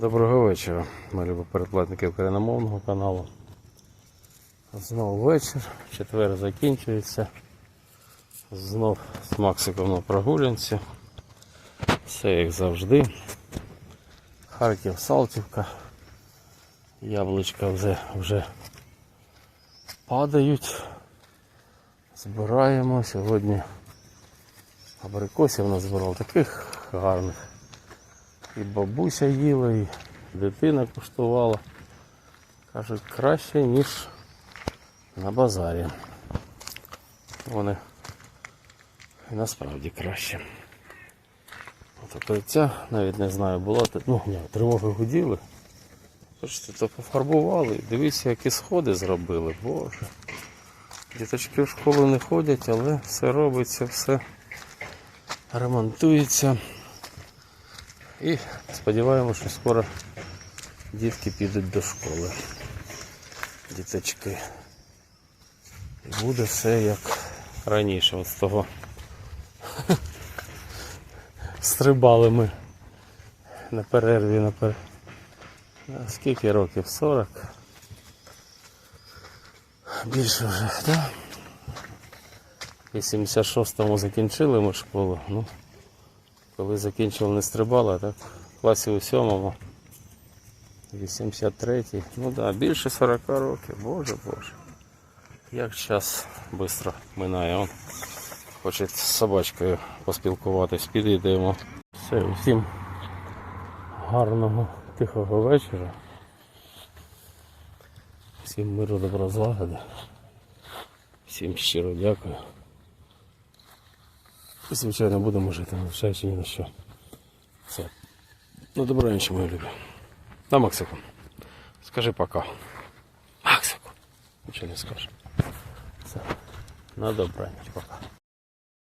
Доброго вечора, мої любі передплатники україномовного каналу. Знову вечір, четвер закінчується. Знов з Максиком на прогулянці. Все як завжди. Харків, Салтівка. Яблучка вже, вже падають. Збираємо сьогодні. Абрикосів назбирав таких гарних. І бабуся їла, і дитина куштувала. Кажуть, краще, ніж на базарі. Вони насправді краще. От укриття, навіть не знаю, була ну, ні, тривоги гуділи. Бачите, то пофарбували. Дивіться, які сходи зробили, боже. Діточки в школу не ходять, але все робиться, все ремонтується. І сподіваємося, що скоро дітки підуть до школи. Діточки. І буде все як раніше. От з того стрибали ми на перерві на пер... на скільки років? 40? Більше вже, так? Да? В 86-му закінчили ми школу. Ну, коли закінчував не стрибала, так в класі у сьомому. 83-й. Ну так, да, більше 40 років. Боже Боже. Як час швидко минає. Он хоче з собачкою поспілкуватись, підійдемо. Все, всім гарного, тихого вечора. Всім миру, добра злагоди. Всім щиро дякую. І, звичайно, будемо жити, не вважаючи ні на що. Все. Ну, добраніч, мої любі. На Максику. Скажи пока. Максику. Нічого не скажеш. Все. На добраніч, пока.